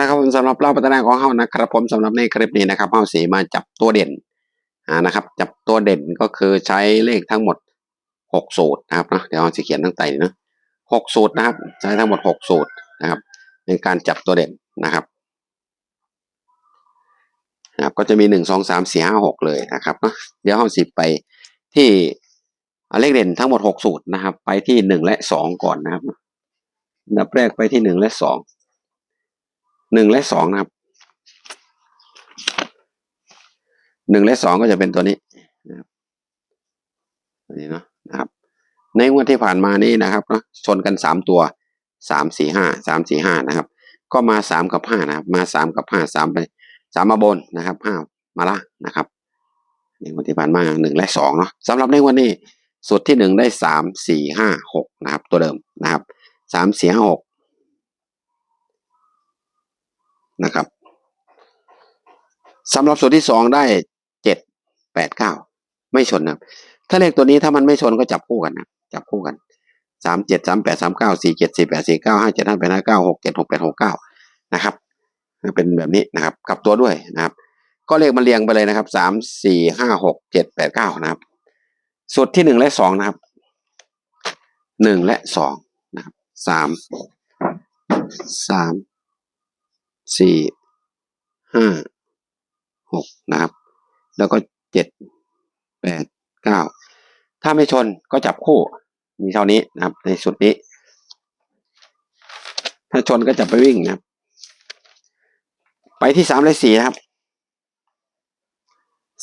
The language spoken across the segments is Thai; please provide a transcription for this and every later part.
นะครับผมสำหรับเล่าพัฒนาของเฮานะครับผมสำหรับในคลิปนี้นะครับเฮาสีมาจับตัวเด่นนะครับ จับตัวเด่นก็คือใช้เลขทั้งหมดหกสูตรนะครับเนะเดี๋ยวเราจะเขียนตั้งแต่นะหกสูตรนะครับ ใช้ทั้งหมดหกสูตรนะครับ ในการจับตัวเด่นนะครับนะครับก็จะมีหนึ่งสองสามสี่ห้าหกเลยนะครับเนะเดี๋ยวเฮาสิไปที่เลขเด่นทั้งหมดหกสูตรนะครับ ไปที่หนึ่งและสองก่อนนะครับดับแรกไปที่หนึ่งและสอง หนึ่งและสองนะครับหนึ่งและสองก็จะเป็นตัวนี้นะครับตัวนี้เนาะนะครับ ในงวดที่ผ่านมานี้นะครับเนาะชนกันสามตัวสามสี่ห้าสามสี่ห้านะครับ ก็มาสามกับห้านะครับ มาสามกับห้าสามไปสามมาบนนะครับห้ามาล่างนะครับในงวดที่ผ่านมาหนึ่งและสองเนาะสำหรับในวันนี้สุดที่หนึ่งได้สามสี่ห้าหกนะครับ ตัวเดิมนะครับสามสี่ห้าหก นะครับสำหรับส่วนที่สองได้เจ็ดแปดเก้าไม่ชนนะครับถ้าเลขตัวนี้ถ้ามันไม่ชนก็จับคู่กันนะจับคู่กันสามเจ็ดสามแปดสามเก้าสี่เจ็ดสี่แปดสี่เก้าห้าเจ็ดห้าแปดห้าเก้าหกเจ็ดหกแปดหกเก้านะครับเป็นแบบนี้นะครับกลับตัวด้วยนะครับ ก็เลขมันเรียงไปเลยนะครับสามสี่ห้าหกเจ็ดแปดเก้านะครับสุดที่หนึ่งและสองนะครับหนึ่งและสองนะครับสามสาม สี่ห้าหกนะครับ แล้วก็เจ็ดแปดเก้าถ้าไม่ชนก็จับคู่มีเท่านี้นะครับ ในสุดนี้ ถ้าชนก็จะไปวิ่งนะครับ ไปที่สามและสี่นะครับ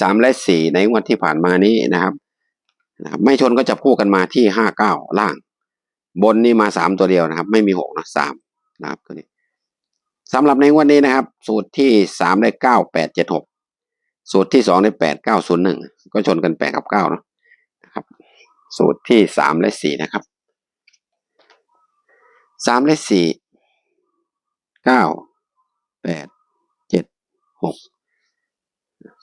สามและสี่ในงวดที่ผ่านมานี้นะครับนะครับ ไม่ชนก็จับคู่กันมาที่ห้าเก้าล่าง บนนี่มาสามตัวเดียวนะครับ ไม่มีหกนะสามนะครับตัวนี้ สำหรับในวันนี้นะครับ สูตรที่สามได้เก้าแปดเจ็ดหกสูตรที่สองได้แปดเก้าศูนย์หนึ่งก็ชนกันแปดกับเก้าเนาะนะครับ สูตรที่สามและสี่นะครับสามและสี่เก้าแปดเจ็ดหก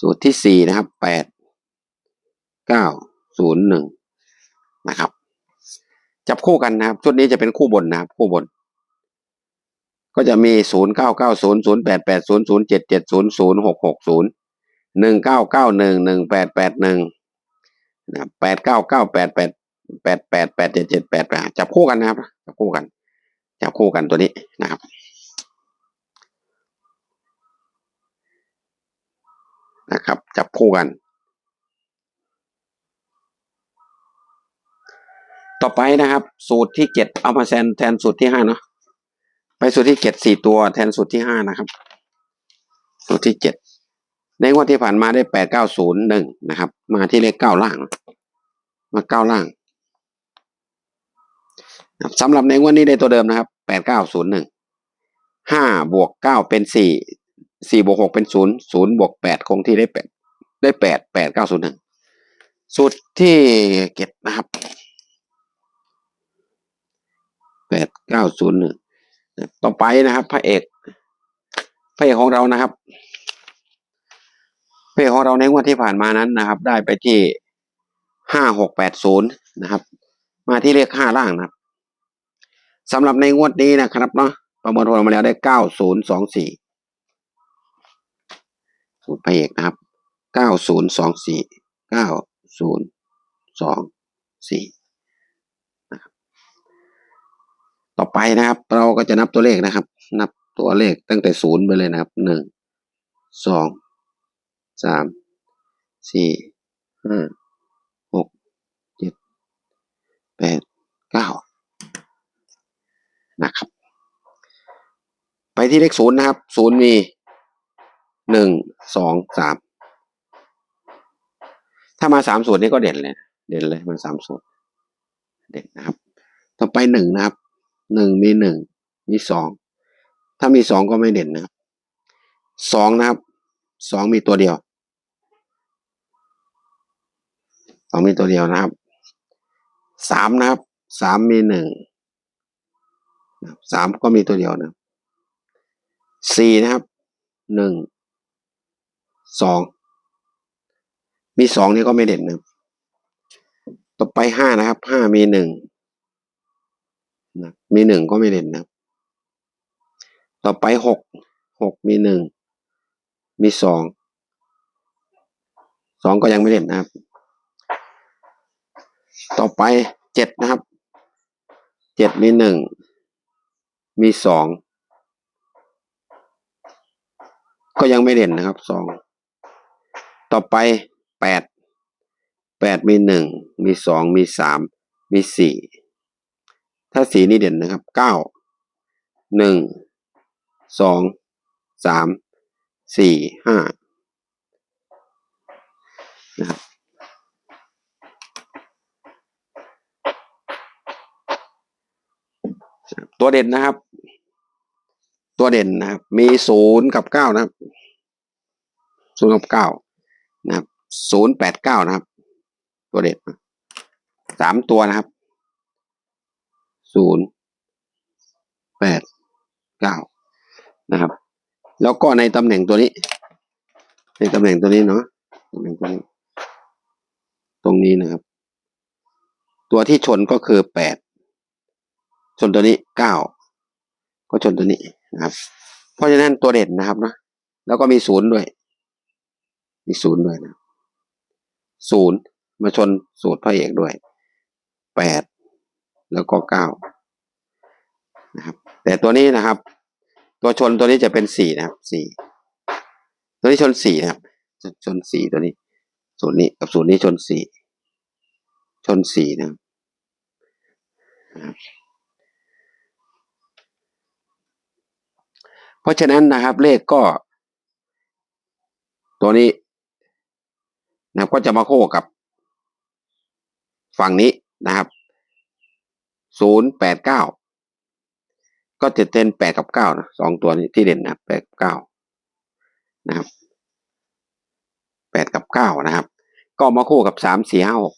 สูตรที่สี่นะครับแปดเก้าศูนย์หนึ่งนะครับ จับคู่กันนะครับ ชุดนี้จะเป็นคู่บนนะครับ คู่บน ก็จะมีศูนย์เก้าเก้าศูนย์ศูนย์แปดแปดศูนย์ศูนย์เจ็ดเจ็ดศูนย์ศูนย์หกหกศูนย์หนึ่งเก้าเก้าหนึ่งหนึ่งแปดแปดหนึ่งแปดเก้าเก้าแปดแปดแปดแปดแปดเจ็ดเจ็ดแปดแปดจับคู่กันนะครับจับคู่กันจับคู่กันตัวนี้นะครับนะครับ จับคู่กัน ต่อไปนะครับ สูตรที่เจ็ดเอามาแทนแทนสูตรที่ห้าเนาะ ไปสูตรที่เจ็ดสี่ตัวแทนสูตรที่ห้านะครับ สูตรที่เจ็ดในงวดที่ผ่านมาได้แปดเก้าศูนย์หนึ่งนะครับ มาที่เลขเก้าล่าง มาเก้าล่างสำหรับในงวดนี้ได้ตัวเดิมนะครับแปดเก้าศูนย์หนึ่งห้าบวกเก้าเป็นสี่สี่บวกหกเป็นศูนย์ศูนย์บวกแปดคงที่ได้แปดได้แปดแปดเก้าศูนย์หนึ่งสูตรที่เก็ดนะครับแปดเก้าศูนย์หนึ่ง ต่อไปนะครับ พระเอก พระเอกของเรานะครับ พระเอกของเราในงวดที่ผ่านมานั้นนะครับ ได้ไปที่ห้าหกแปดศูนย์นะครับ มาที่เลขห้าล่างนะครับสำหรับในงวดนี้นะครับเนาะประมินผลมาแล้วได้เก้าศูนย์สองสี่สูตรพระเอกนะครับเก้าศูนย์สองสี่เก้าศูนย์สองสี่ ต่อไปนะครับ เราก็จะนับตัวเลขนะครับ นับตัวเลขตั้งแต่ศูนย์ไปเลยนะครับหนึ่งสองสามสี่ห้าหกเจ็ดแปดเก้านะครับ ไปที่เลขศูนย์นะครับศูนย์มีหนึ่งสองสามถ้ามาสามส่วนนี้ก็เด่นเลย เด่นเลยมาสามส่วน เด่นนะครับ ต่อไปหนึ่งนะครับ หนึ่งมีหนึ่งมีสองถ้ามีสองก็ไม่เด่นนะครับสองนะครับสองมีตัวเดียวสองมีตัวเดียวนะครับสามนะครับสามมีหนึ่งสามก็มีตัวเดียวนะสี่นะครับหนึ่งสองมีสองนี่ก็ไม่เด่นนะต่อไปห้านะครับห้ามีหนึ่ง นะมีหนึ่งก็ไม่เด่นนะ ต่อไปหกหกมีหนึ่งมีสองสองก็ยังไม่เด่นนะครับ ต่อไปเจ็ดนะครับเจ็ดมีหนึ่งมีสองก็ยังไม่เด่นนะครับสองต่อไปแปดแปดมีหนึ่งมีสองมีสามมีสี่ ถ้าสีนี่เด่นนะครับเก้าหนึ่งสองสามสี่ห้านะครับตัวเด่นนะครับ ตัวเด่นนะครับ มีศูนย์กับเก้านะครับศูนย์กับเก้านะครับศูนย์แปดเก้านะครับ ตัวเด่นสามตัวนะครับ ศูนย์แปดเก้านะครับ แล้วก็ในตำแหน่งตัวนี้ ในตำแหน่งตัวนี้เนาะตำแหน่งตัวนี้ ตรงนี้นะครับ ตัวที่ชนก็คือแปดชนตัวนี้เก้าก็ชนตัวนี้นะครับ เพราะฉะนั้นตัวเด่นนะครับนะแล้วก็มีศูนย์ด้วย มีศูนย์ด้วยนะศูนย์มาชนสูตรพระเอกด้วยแปด แล้วก็เก้านะครับ แต่ตัวนี้นะครับ ตัวชนตัวนี้จะเป็นสี่นะครับสี่ตัวนี้ชนสี่นะครับชนชนสี่ตัวนี้ศูนย์นี้กับศูนย์นี้ชนสี่ชนสี่นะครับเพราะฉะนั้นนะครับ เลขก็ ตัวนี้นะก็จะมาโค้กับฝั่งนี้นะครับ ศูนย์แปดเก้าก็จะเป็นแปดกับเก้านะสองตัวนี้ที่เด่นนะแปดกับเก้านะครับแปดกับเก้านะครับ ก็มาคู่กับสามสี่ห้าหก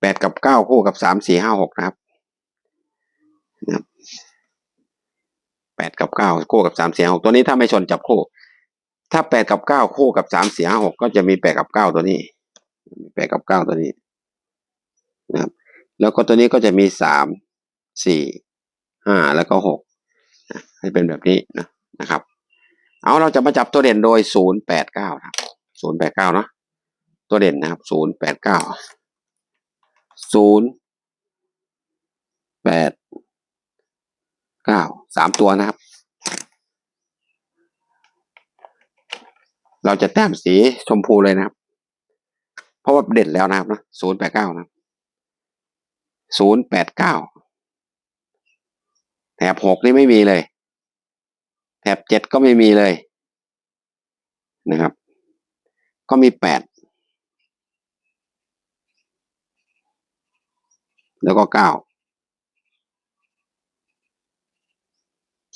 แปดกับเก้าคู่กับสามสี่ห้าหกนะครับนะครับแปดกับเก้าคู่กับสามสี่หกตัวนี้ถ้าไม่ชนจับคู่ ถ้าแปดกับเก้าคู่กับสามสี่ห้าหกก็จะมีแปดกับเก้าตัวนี้มีแปดกับเก้าตัวนี้นะครับ แล้วก็ตัวนี้ก็จะมีสามสี่ห้าแล้วก็หกให้เป็นแบบนี้นะนะครับ เอาเราจะมาจับตัวเด่นโดยศูนย์แปดเก้าครับศูนย์แปดเก้าเนาะตัวเด่นนะครับศูนย์แปดเก้าศูนย์แปดเก้าสามตัวนะครับ เราจะแต้มสีชมพูเลยนะครับ เพราะว่าเด่นแล้วนะครับนะศูนย์แปดเก้านะ ศูนย์แปดเก้าแถบหกนี่ไม่มีเลย แถบเจ็ดก็ไม่มีเลยนะครับ ก็มีแปดแล้วก็เก้า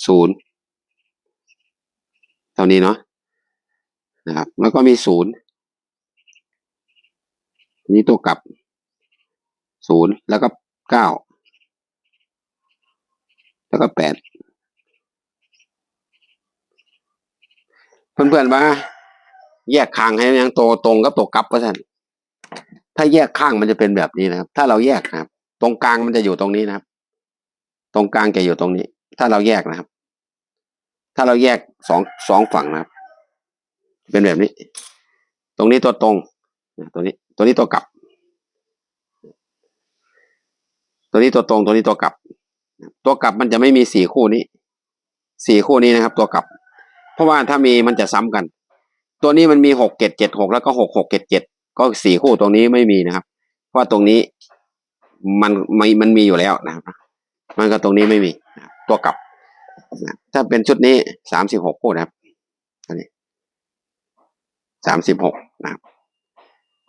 ศูนย์เท่านี้เนาะนะครับ แล้วก็มีศูนย์นี่ตัวกลับศูนย์แล้วก็ เก้าแล้วก็แปดเพื่อนๆมาแยกข้างให้ยังโตตรงกับตัวกลับว่าท่านถ้าแยกข้างมันจะเป็นแบบนี้นะครับ ถ้าเราแยกนะครับ ตรงกลางมันจะอยู่ตรงนี้นะครับ ตรงกลางจะอยู่ตรงนี้ ถ้าเราแยกนะครับ ถ้าเราแยกสองสองฝั่งนะครับ เป็นแบบนี้ ตรงนี้ตัวตรง ตัวนี้ ตัวนี้ตัวกลับ ตัวนี้ตัวตรงตัวนี้ตัวกลับ ตัวกลับมันจะไม่มีสี่คู่นี้สี่คู่นี้นะครับ ตัวกลับ เพราะว่าถ้ามีมันจะซ้ำกัน ตัวนี้มันมีหกเจ็ดเจ็ดหกแล้วก็หกหกเจ็ดเจ็ดก็สี่คู่ตรงนี้ไม่มีนะครับ เพราะตรงนี้มันไม่มันมีอยู่แล้วนะครับ มันก็ตรงนี้ไม่มีตัวกลับถ้าเป็นชุดนี้สามสิบหกคู่นะครับอันนี้สามสิบหกนะครับ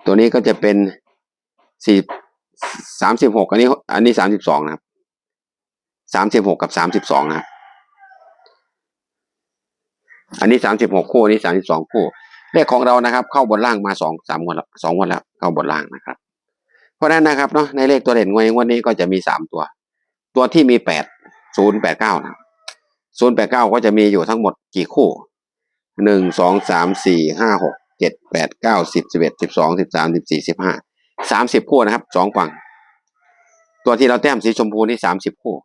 ตัวนี้ก็จะเป็นสี่ สามสิบหกอันนี้ อันนี้สามสิบสองนะครับสามสิบหกกับสามสิบสองนะครับ อันนี้สามสิบหกคู่อันนี้สามสิบสองคู่ เลขของเรานะครับ เข้าบนล่างมาสองสามวันล้วสองวันแล้วเข้าบนล่างนะครับ เพราะฉะนั้นนะครับเนาะในเลขตัวเด่นงวดวันนี้ก็จะมีสามตัว ตัวที่มีแปดศูนย์แปดเก้านะศูนย์แปดเก้าก็จะมีอยู่ทั้งหมดกี่คู่หนึ่งสองสามสี่ห้าหกเจ็ดแปดเก้าสิบสิบเอ็ดสิบสองสิบสามสิบสี่สิบห้า สามสิบคู่นะครับสองฝั่ง ตัวที่เราแต้มสีชมพูนี่สามสิบคู่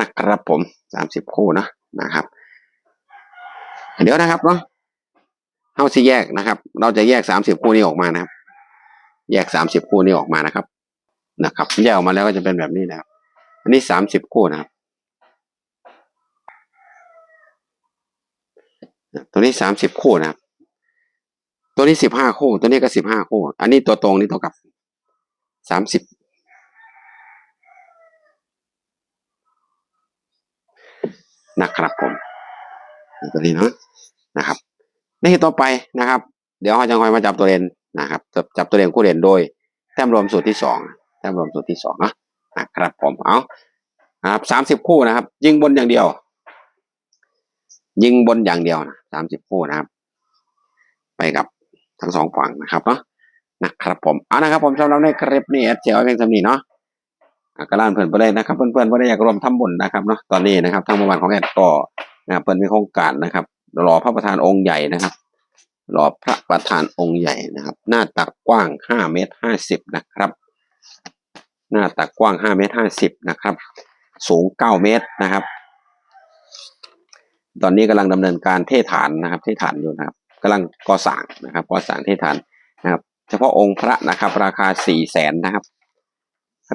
นะครับผมสามสิบคู่นะนะครับ เดี๋ยวนะครับเนาะเฮาสิแยกนะครับ เราจะแยกสามสิบคู่นี้ออกมานะครับ แยกสามสิบคู่นี้ออกมานะครับ นะครับ แยกออกมาแล้วก็จะเป็นแบบนี้นะครับอันนี้สามสิบคู่นะครับ ตัวนี้สามสิบคู่นะครับ ตัวนี้สิบห้าคู่ ตัวนี้ก็สิบห้าคู่ อันนี้ตัวตรงนี่เท่ากับสามสิบนะครับผมตัวนี้เนาะนะครับนี่ต่อไปนะครับ เดี๋ยวเราจะคอยมาจับตัวเรียนนะครับ จับจับตัวเรียนคู่เรียนโดย แต้มรวมสูตรที่สองแต้มรวมสูตรที่สองนะนะครับผมเอานะครับสามสิบคู่นะครับ ยิงบนอย่างเดียว ยิงบนอย่างเดียวนะสามสิบคู่นะครับ ไปกับ ทั้งสองฝั่งนะครับเนาะนะครับผมเอานะครับผมสำหรับในคลิปนี้แอดเจลเพียงสำนีเนาะกระลานเพื่อนไปเลยนะครับ เพื่อนเพื่อนอยากรวมทำบุญนะครับเนาะตอนนี้นะครับทางประมาณของแอดก็นะครับเพื่อนมีโครงการนะครับรอพระประธานองค์ใหญ่นะครับรอพระประธานองค์ใหญ่นะครับ หน้าตักกว้างห้าเมตรห้าสิบนะครับ หน้าตักกว้างห้าเมตรห้าสิบนะครับ สูงเก้าเมตรนะครับ ตอนนี้กำลังดำเนินการเทฐานนะครับ เทฐานอยู่นะครับ กำลังก่อสร้างนะครับก่อสร้างเทฐานนะครับ เฉพาะองค์พระนะครับ ราคาสี่แสนนะครับ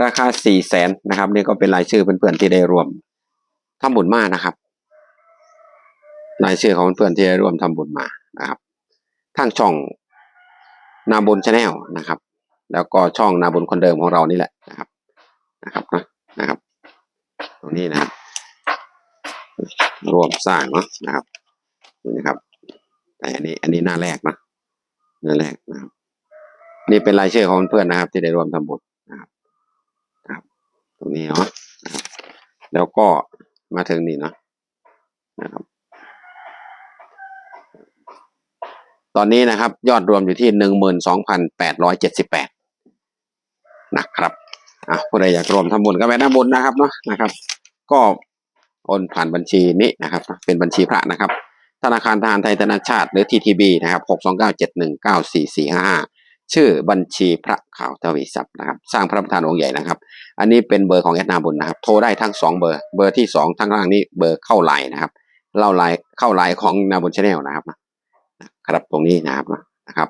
ราคาสี่แสนนะครับนี่ก็เป็นรายชื่อเพื่อนๆที่ได้รวมทำบุญมานะครับรายชื่อของเพื่อนที่ได้ร่วมทำบุญมานะครับทางช่องนาบุญชาแนลนะครับ แล้วก็ช่องนาบุญคนเดิมของเรานี่แหละนะครับนะครับนะนะครับ ตรงนี้นะครับรวมสร้างเนาะนะครับนี่นะครับ อันนี้ อันนี้หน้าแรกนะหน้าแรกนะครับ นี่เป็นรายชื่อของเพื่อนนะครับ ที่ได้รวมทำบุญนะครับนะครับ ตรงนี้เนาะแล้วก็มาถึงนี่เนาะนะครับ ตอนนี้นะครับ ยอดรวมอยู่ที่หนึ่งหมื่นสองพันแปดร้อยเจ็ดสิบแปดนะครับอะผู้ใดอยากรวมทำบุญก็ไปหน้าบุญนะครับเนาะนะครับ ก็โอนผ่านบัญชีนี้นะครับ เป็นบัญชีพระนะครับ ธนาคารทหารไทยธนาชาติหรือ TTB นะครับหกสองเก้าเจ็ดหนึ่งเก้าสี่สี่ห้าชื่อบัญชีพระข่าวทวีทรัพย์นะครับ สร้างพระประธานองค์ใหญ่นะครับ อันนี้เป็นเบอร์ของแอดนาบุญนะครับ โทรได้ทั้งสองเบอร์ เบอร์ที่สองทั้งล่างนี้เบอร์เข้าไลน์นะครับ เล่าไลน์เข้าไลน์ของนาบุญชาแนลนะครับ ครับตรงนี้นะครับนะครับ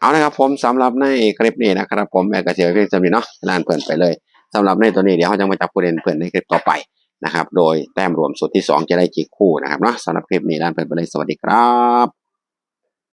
เอานะครับผมสำหรับในคลิปนี้นะครับ ผมแอกระเชียวเพียงสำนีเนาะลานเพื่อนไปเลยสำหรับในตัวนี้เดี๋ยวเขาจะมาจับประเด็นเพื่อนในคลิปต่อไป นะครับ โดยแต้มรวมสุดที่สองจะได้กี่คู่นะครับเนาะสำหรับคลิปนี้ด้านเพื่อนไปเลยสวัสดีครับ